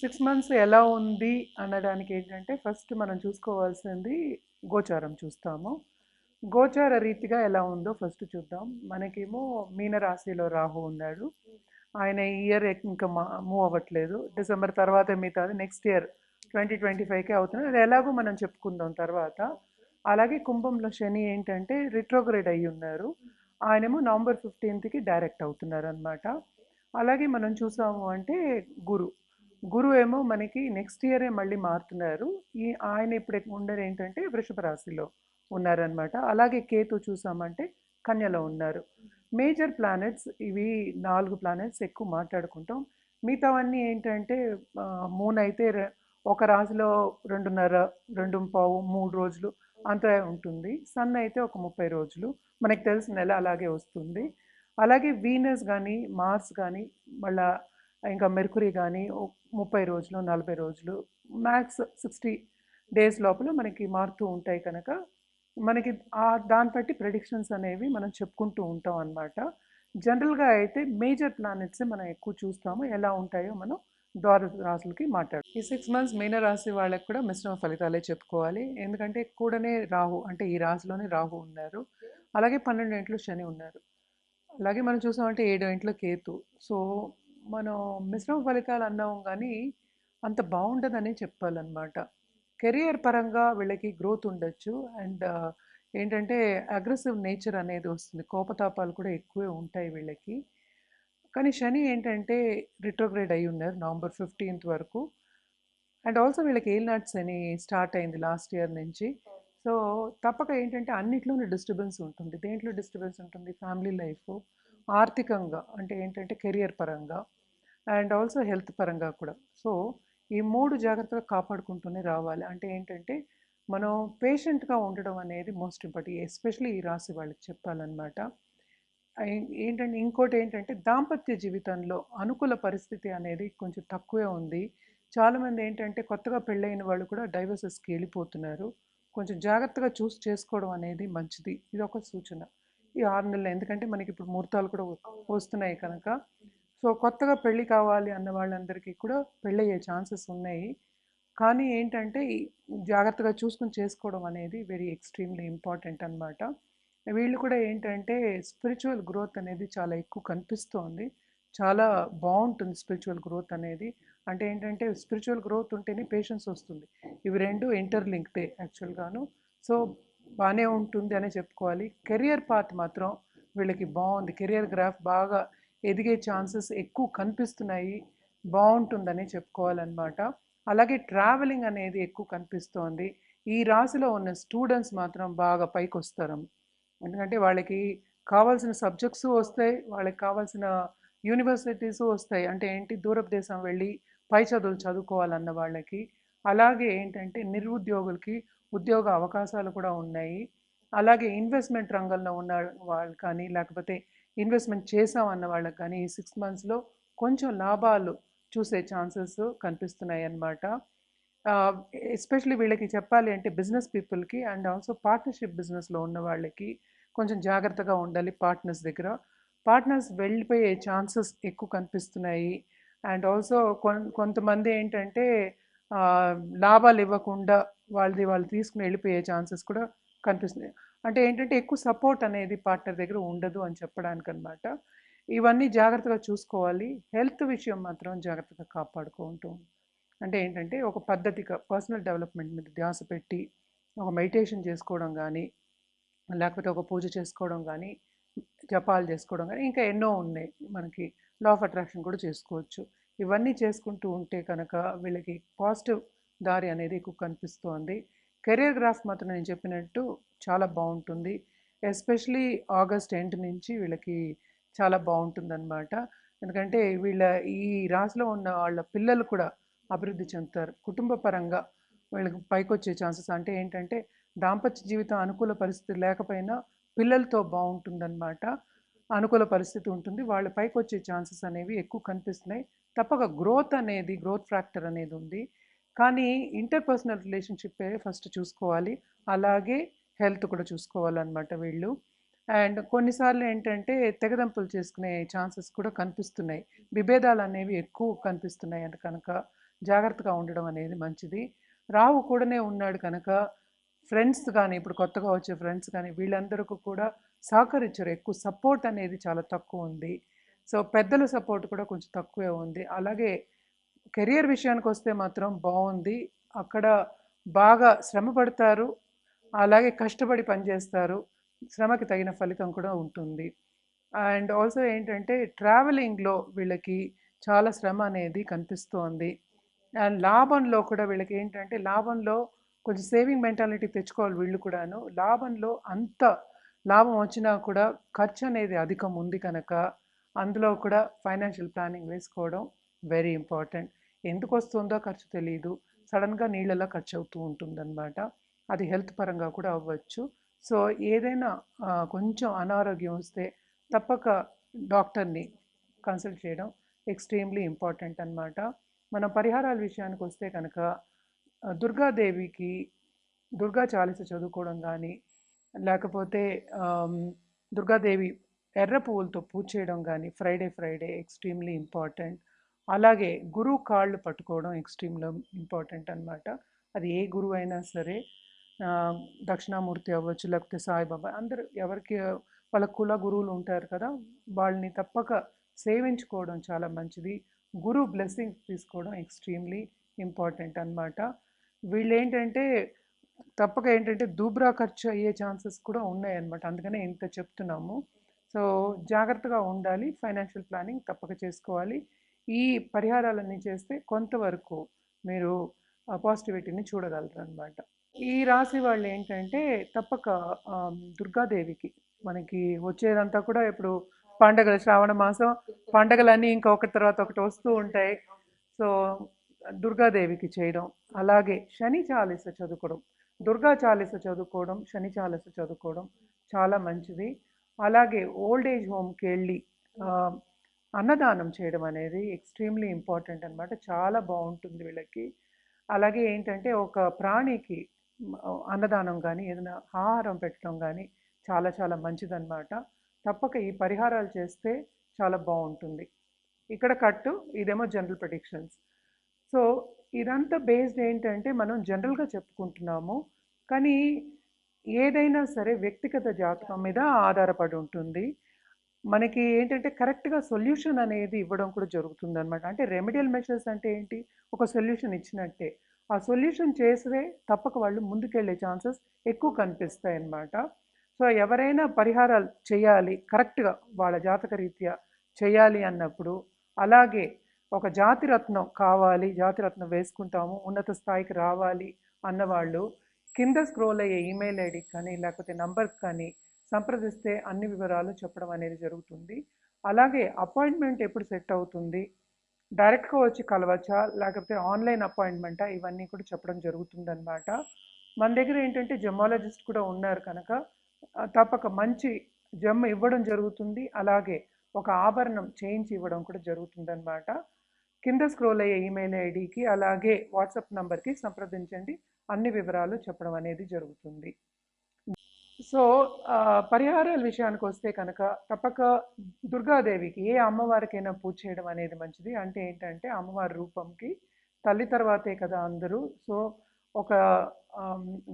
Six months ఎలా ఉంది అనడానికి ఏంటంటే ఫస్ట్ మనం చూసుకోవాల్సింది గోచారం చూస్తాము. గోచార రీతిగా ఎలా ఉందో ఫస్ట్ చూద్దాం. మనకేమో మీనరాశిలో రాహు ఉన్నాడు. ఆయన ఈ ఇయర్ ఇంకా మూవ్ అవ్వట్లేదు. డిసెంబర్ తర్వాత మిగతాది. నెక్స్ట్ ఇయర్ ట్వంటీ ట్వంటీ ఫైవ్కే అవుతుంది అది ఎలాగో మనం చెప్పుకుందాం తర్వాత. అలాగే కుంభంలో శని ఏంటంటే రిట్రోగ్రేడ్ అయ్యి ఉన్నారు. ఆయనేమో నవంబర్ ఫిఫ్టీన్త్కి డైరెక్ట్ అవుతున్నారు అనమాట అలాగే మనం చూసాము అంటే గురు. గురు ఏమో మనకి నెక్స్ట్ ఇయరే మళ్ళీ మారుతున్నారు. ఈ ఆయన ఇప్పుడు ఉండరు ఏంటంటే వృషభ రాశిలో ఉన్నారనమాట అలాగే కేతు చూసామంటే కన్యలో ఉన్నారు. మేజర్ ప్లానెట్స్ ఇవి నాలుగు ప్లానెట్స్ ఎక్కువ మాట్లాడుకుంటాం. మిగతావన్నీ ఏంటంటే మూన్ అయితే ఒక రాశిలో రెండున్నర రెండు పావు మూడు రోజులు అంత ఉంటుంది. సన్ అయితే ఒక ముప్పై రోజులు. మనకు తెలిసిన నెల అలాగే వస్తుంది. అలాగే వీనస్ కానీ మార్స్ కానీ మళ్ళీ ఇంకా మెర్కురీ కానీ ముప్పై రోజులు నలభై రోజులు మ్యాక్స్ సిక్స్టీ డేస్ లోపల మనకి మారుతూ ఉంటాయి కనుక మనకి ఆ దాన్ని బట్టి ప్రెడిక్షన్స్ అనేవి మనం చెప్పుకుంటూ ఉంటాం అన్నమాట. జనరల్గా అయితే మేజర్ ప్లానెట్స్ మనం ఎక్కువ చూస్తాము. ఎలా ఉంటాయో మనం ద్వార రాసులకి మాట్లాడు. ఈ సిక్స్ మంత్స్ మీన రాశి వాళ్ళకి కూడా మిశ్రమ ఫలితాలే చెప్పుకోవాలి. ఎందుకంటే కూడానే రాహు అంటే ఈ రాశిలోనే రాహు ఉన్నారు. అలాగే పన్నెండు ఇంట్లో శని ఉన్నారు. అలాగే మనం చూసామంటే ఏడు ఇంట్లో కేతు. సో మనం మిశ్రమ ఫలితాలు అన్నాం కానీ అంత బాగుండదని చెప్పాలన్నమాట. కెరియర్ పరంగా వీళ్ళకి గ్రోత్ ఉండొచ్చు. అండ్ ఏంటంటే అగ్రెసివ్ నేచర్ అనేది వస్తుంది. కోపతాపాలు కూడా ఎక్కువే ఉంటాయి వీళ్ళకి. కానీ శని ఏంటంటే రిట్రోగ్రేడ్ అయి ఉన్నారు నవంబర్ ఫిఫ్టీన్త్ వరకు. అండ్ ఆల్సో వీళ్ళకి ఏల్నాట్స్ అని స్టార్ట్ అయింది లాస్ట్ ఇయర్ నుంచి. సో తప్పక ఏంటంటే అన్నిట్లోనూ డిస్టర్బెన్స్ ఉంటుంది. దేంట్లో డిస్టర్బెన్స్ ఉంటుంది? ఫ్యామిలీ లైఫ్ ఆర్థికంగా. అంటే ఏంటంటే కెరియర్ పరంగా. అండ్ ఆల్సో హెల్త్ పరంగా కూడా. సో ఈ మూడు జాగ్రత్తగా కాపాడుకుంటూనే రావాలి. అంటే ఏంటంటే మనం పేషెంట్గా ఉండడం అనేది మోస్ట్ ఇంపార్టెంట్ ఎస్పెషల్లీ ఈ రాశి వాళ్ళకి చెప్పాలన్నమాట. ఏంటంటే ఇంకోటి ఏంటంటే దాంపత్య జీవితంలో అనుకూల పరిస్థితి అనేది కొంచెం తక్కువే ఉంది. చాలామంది ఏంటంటే కొత్తగా పెళ్ళైన వాళ్ళు కూడా డైవర్సెస్కి వెళ్ళిపోతున్నారు. కొంచెం జాగ్రత్తగా చూస్ చేసుకోవడం అనేది మంచిది. ఇది ఒక సూచన. ఈ ఆరు నెలలు ఎందుకంటే మనకి ఇప్పుడు ముహూర్తాలు కూడా వస్తున్నాయి కనుక. సో కొత్తగా పెళ్ళి కావాలి అన్న వాళ్ళందరికీ కూడా పెళ్ళయ్యే ఛాన్సెస్ ఉన్నాయి. కానీ ఏంటంటే జాగ్రత్తగా చూసుకుని చేసుకోవడం అనేది వెరీ ఎక్స్ట్రీమ్లీ ఇంపార్టెంట్ అన్నమాట. వీళ్ళు కూడా ఏంటంటే స్పిరిచువల్ గ్రోత్ అనేది చాలా ఎక్కువ కనిపిస్తోంది. చాలా బాగుంటుంది స్పిరిచువల్ గ్రోత్ అనేది. అంటే ఏంటంటే స్పిరిచువల్ గ్రోత్ ఉంటేనే పేషెన్స్ వస్తుంది. ఇవి రెండు ఇంటర్లింక్డే యాక్చువల్గాను. సో బాగానే ఉంటుంది అనే చెప్పుకోవాలి. కెరియర్ పాత్ మాత్రం వీళ్ళకి బాగుంది. కెరియర్ గ్రాఫ్ బాగా ఎదిగే ఛాన్సెస్ ఎక్కువ కనిపిస్తున్నాయి బాగుంటుందని చెప్పుకోవాలన్నమాట. అలాగే ట్రావెలింగ్ అనేది ఎక్కువ కనిపిస్తోంది. ఈ రాశిలో ఉన్న స్టూడెంట్స్ మాత్రం బాగా పైకి వస్తారు ఎందుకంటే వాళ్ళకి కావాల్సిన సబ్జెక్ట్స్ వస్తాయి వాళ్ళకి కావాల్సిన యూనివర్సిటీస్ వస్తాయి. అంటే ఏంటి? దూరపు దేశం వెళ్ళి పై చదువులు చదువుకోవాలన్న వాళ్ళకి. అలాగే ఏంటంటే నిరుద్యోగులకి ఉద్యోగ అవకాశాలు కూడా ఉన్నాయి. అలాగే ఇన్వెస్ట్మెంట్ రంగంలో ఉన్న వాళ్ళు కానీ లేకపోతే ఇన్వెస్ట్మెంట్ చేసామన్న వాళ్ళకి కానీ ఈ సిక్స్ మంత్స్లో కొంచెం లాభాలు చూసే ఛాన్సెస్ కనిపిస్తున్నాయి అన్నమాట ఎస్పెషలీ వీళ్ళకి చెప్పాలి అంటే బిజినెస్ పీపుల్కి అండ్ ఆల్సో పార్ట్నర్షిప్ బిజినెస్లో ఉన్న వాళ్ళకి కొంచెం జాగ్రత్తగా ఉండాలి పార్ట్నర్స్ దగ్గర. పార్ట్నర్స్ వెళ్ళిపోయే ఛాన్సెస్ ఎక్కువ కనిపిస్తున్నాయి. అండ్ ఆల్సో కొంతమంది ఏంటంటే లాభాలు ఇవ్వకుండా వాళ్ళది వాళ్ళు తీసుకుని వెళ్ళిపోయే ఛాన్సెస్ కూడా కనిపిస్తున్నాయి. అంటే ఏంటంటే ఎక్కువ సపోర్ట్ అనేది పార్ట్నర్ దగ్గర ఉండదు అని చెప్పడానికి అనమాట ఇవన్నీ జాగ్రత్తగా చూసుకోవాలి. హెల్త్ విషయం మాత్రం జాగ్రత్తగా కాపాడుకుంటూ అంటే ఏంటంటే ఒక పద్ధతిగా పర్సనల్ డెవలప్మెంట్ మీద ధ్యాస పెట్టి ఒక మెడిటేషన్ చేసుకోవడం కానీ లేకపోతే ఒక పూజ చేసుకోవడం కానీ జపాలు చేసుకోవడం కానీ ఇంకా ఎన్నో ఉన్నాయి. మనకి లా ఆఫ్ అట్రాక్షన్ కూడా చేసుకోవచ్చు. ఇవన్నీ చేసుకుంటూ ఉంటే కనుక వీళ్ళకి పాజిటివ్ దారి అనేది ఎక్కువ కనిపిస్తోంది. కెరియర్ గ్రాఫ్ మాత్రం నేను చెప్పినట్టు చాలా బాగుంటుంది. ఎస్పెషలీ ఆగస్ట్ ఎండ్ నుంచి వీళ్ళకి చాలా బాగుంటుందన్నమాట. ఎందుకంటే వీళ్ళ ఈ రాశిలో ఉన్న వాళ్ళ పిల్లలు కూడా అభివృద్ధి చెందుతారు. కుటుంబ పరంగా వీళ్ళకి పైకొచ్చే ఛాన్సెస్ అంటే ఏంటంటే దాంపత్య జీవితం అనుకూల పరిస్థితి లేకపోయినా పిల్లలతో బాగుంటుందన్నమాట. అనుకూల పరిస్థితి ఉంటుంది. వాళ్ళ పైకి వచ్చే ఛాన్సెస్ అనేవి ఎక్కువ కనిపిస్తున్నాయి. తప్పక గ్రోత్ అనేది గ్రోత్ ఫ్యాక్టర్ అనేది ఉంది. కానీ ఇంటర్పర్సనల్ రిలేషన్షిప్ ఫస్ట్ చూసుకోవాలి. అలాగే హెల్త్ కూడా చూసుకోవాలన్నమాట వీళ్ళు. అండ్ కొన్నిసార్లు ఏంటంటే తెగదంపులు చేసుకునే ఛాన్సెస్ కూడా కనిపిస్తున్నాయి. విభేదాలు అనేవి ఎక్కువ కనిపిస్తున్నాయి అంట కనుక జాగ్రత్తగా ఉండడం అనేది మంచిది. రావు కూడానే ఉన్నాడు కనుక ఫ్రెండ్స్ కానీ ఇప్పుడు కొత్తగా వచ్చే ఫ్రెండ్స్ కానీ వీళ్ళందరికీ కూడా సహకరించరు. ఎక్కువ సపోర్ట్ అనేది చాలా తక్కువ ఉంది. సో పెద్దల సపోర్ట్ కూడా కొంచెం తక్కువే ఉంది. అలాగే కెరియర్ విషయానికి వస్తే మాత్రం బాగుంది. అక్కడ బాగా శ్రమ పడతారు. అలాగే కష్టపడి పనిచేస్తారు. శ్రమకి తగిన ఫలితం కూడా ఉంటుంది. అండ్ ఆల్సో ఏంటంటే ట్రావెలింగ్లో వీళ్ళకి చాలా శ్రమ అనేది కనిపిస్తోంది. అండ్ లాభంలో కూడా వీళ్ళకి ఏంటంటే లాభంలో కొంచెం సేవింగ్ మెంటాలిటీ తెచ్చుకోవాలి వీళ్ళు కూడాను. లాభంలో అంత లాభం వచ్చినా కూడా ఖర్చు అనేది అధికం ఉంది కనుక అందులో కూడా ఫైనాన్షియల్ ప్లానింగ్ వేసుకోవడం వెరీ ఇంపార్టెంట్. ఎందుకు వస్తుందో ఖర్చు తెలియదు సడన్గా నీళ్ళలో ఖర్చు అవుతూ ఉంటుందన్నమాట. అది హెల్త్ పరంగా కూడా అవ్వచ్చు. సో ఏదైనా కొంచెం అనారోగ్యం వస్తే తప్పక డాక్టర్ని కన్సల్ట్ చేయడం ఎక్స్ట్రీమ్లీ ఇంపార్టెంట్ అన్నమాట. మన పరిహారాల విషయానికి వస్తే కనుక దుర్గాదేవికి దుర్గా చాలీస చదువుకోవడం కానీ లేకపోతే దుర్గాదేవి ఎర్ర పువ్వులతో పూజ చేయడం కానీ ఫ్రైడే ఫ్రైడే ఎక్స్ట్రీమ్లీ ఇంపార్టెంట్. అలాగే గురువు కాళ్ళు పట్టుకోవడం ఎక్స్ట్రీమ్లో ఇంపార్టెంట్ అన్నమాట. అది ఏ గురువు అయినా సరే దక్షిణామూర్తి అవ్వచ్చు లేకపోతే సాయిబాబా అందరూ ఎవరికి వాళ్ళ కుల గురువులు ఉంటారు కదా వాళ్ళని తప్పక సేవించుకోవడం చాలా మంచిది. గురువు బ్లెస్సింగ్స్ తీసుకోవడం ఎక్స్ట్రీమ్లీ ఇంపార్టెంట్ అనమాట వీళ్ళు ఏంటంటే తప్పక ఏంటంటే దూబ్రా ఖర్చు అయ్యే ఛాన్సెస్ కూడా ఉన్నాయన్నమాట అందుకనే ఇంత చెప్తున్నాము. సో జాగ్రత్తగా ఉండాలి. ఫైనాన్షియల్ ప్లానింగ్ తప్పక చేసుకోవాలి. ఈ పరిహారాలన్నీ చేస్తే కొంతవరకు మీరు పాజిటివిటీని చూడగలరు అనమాట ఈ రాశి వాళ్ళు ఏంటంటే తప్పక దుర్గాదేవికి మనకి వచ్చేదంతా కూడా ఇప్పుడు పండగలు శ్రావణ మాసం పండగలన్నీ ఇంకా ఒకటి తర్వాత ఒకటి వస్తూ ఉంటాయి. సో దుర్గాదేవికి చేయడం అలాగే శని చాలీస చదువుకోవడం దుర్గా చాలీస చదువుకోవడం శని చాలీస చదువుకోవడం చాలా మంచిది. అలాగే ఓల్డ్ ఏజ్ హోమ్కి వెళ్ళి అన్నదానం చేయడం అనేది ఎక్స్ట్రీమ్లీ ఇంపార్టెంట్ అన్నమాట. చాలా బాగుంటుంది వీళ్ళకి. అలాగే ఏంటంటే ఒక ప్రాణికి అన్నదానం కానీ ఏదైనా ఆహారం పెట్టడం కానీ చాలా చాలా మంచిదన్నమాట. తప్పక ఈ పరిహారాలు చేస్తే చాలా బాగుంటుంది. ఇక్కడ కట్టు ఇదేమో జనరల్ ప్రొడిక్షన్స్ సో ఇదంతా బేస్డ్ ఏంటంటే మనం జనరల్గా చెప్పుకుంటున్నాము. కానీ ఏదైనా సరే వ్యక్తిగత జాతకం మీద ఆధారపడి ఉంటుంది. మనకి ఏంటంటే కరెక్ట్గా సొల్యూషన్ అనేది ఇవ్వడం కూడా జరుగుతుంది అనమాట అంటే రెమెడియల్ మెషర్స్ అంటే ఏంటి? ఒక సొల్యూషన్ ఇచ్చినట్టే. ఆ సొల్యూషన్ చేస్తే తప్పక వాళ్ళు ముందుకెళ్ళే ఛాన్సెస్ ఎక్కువ కనిపిస్తాయి అన్నమాట సో ఎవరైనా పరిహారాలు చేయాలి కరెక్ట్గా వాళ్ళ జాతక రీత్యా చేయాలి అన్నప్పుడు అలాగే ఒక జాతిరత్నం కావాలి జాతిరత్నం వేసుకుంటాము ఉన్నత స్థాయికి రావాలి అన్నవాళ్ళు కింద స్క్రోల్ అయ్యే ఈమెయిల్ ఐడికి కానీ లేకపోతే నంబర్కి కానీ సంప్రదిస్తే అన్ని వివరాలు చెప్పడం అనేది జరుగుతుంది. అలాగే అపాయింట్మెంట్ ఎప్పుడు సెట్ అవుతుంది? డైరెక్ట్గా వచ్చి కలవచ్చా? లేకపోతే ఆన్లైన్ అపాయింట్మెంటా? ఇవన్నీ కూడా చెప్పడం జరుగుతుందన్నమాట. మన దగ్గర ఏంటంటే జమాలజిస్ట్ కూడా ఉన్నారు కనుక తప్పక మంచి జమ్ ఇవ్వడం జరుగుతుంది. అలాగే ఒక ఆభరణం చేయించి ఇవ్వడం కూడా జరుగుతుందన్నమాట. కింద స్క్రోల్ అయ్యే ఈమెయిల్ ఐడికి అలాగే వాట్సాప్ నంబర్కి సంప్రదించండి. అన్ని వివరాలు చెప్పడం అనేది జరుగుతుంది. సో పరిహారాల విషయానికి వస్తే కనుక తప్పక దుర్గాదేవికి ఏ అమ్మవారికైనా పూజ చేయడం అనేది మంచిది. అంటే ఏంటంటే అమ్మవారి రూపంకి తల్లి తర్వాతే కదా అందరూ. సో ఒక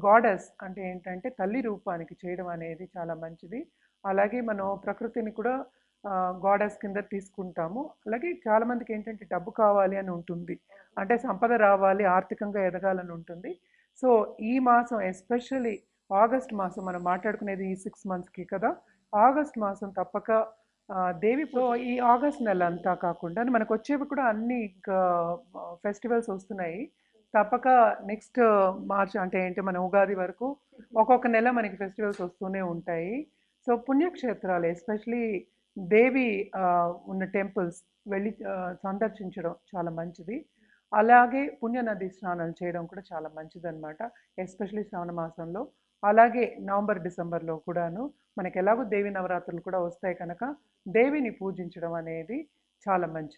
గాడెస్ అంటే ఏంటంటే తల్లి రూపానికి చేయడం అనేది చాలా మంచిది. అలాగే మనం ప్రకృతిని కూడా గాడెస్ కింద తీసుకుంటాము. అలాగే చాలామందికి ఏంటంటే డబ్బు కావాలి అని ఉంటుంది. అంటే సంపద రావాలి ఆర్థికంగా ఎదగాలని ఉంటుంది. సో ఈ మాసం ఎస్పెషల్లీ ఆగస్ట్ మాసం మనం మాట్లాడుకునేది ఈ సిక్స్ మంత్స్కి కదా? ఆగస్ట్ మాసం తప్పక దేవి ఈ ఆగస్ట్ నెల అంతా కాకుండా మనకు వచ్చేవి కూడా అన్ని ఫెస్టివల్స్ వస్తున్నాయి. తప్పక నెక్స్ట్ మార్చ్ అంటే ఏంటి? మన ఉగాది వరకు ఒక్కొక్క నెల మనకి ఫెస్టివల్స్ వస్తూనే ఉంటాయి. సో పుణ్యక్షేత్రాలు ఎస్పెషలీ దేవి ఉన్న టెంపుల్స్ వెళ్ళి సందర్శించడం చాలా మంచిది. అలాగే పుణ్యనది స్నానాలు చేయడం కూడా చాలా మంచిదన్నమాట ఎస్పెషలీ శ్రావణ మాసంలో. అలాగే నవంబర్ డిసెంబర్లో కూడాను మనకి ఎలాగో దేవి నవరాత్రులు కూడా వస్తాయి కనుక దేవిని పూజించడం అనేది చాలా మంచిది.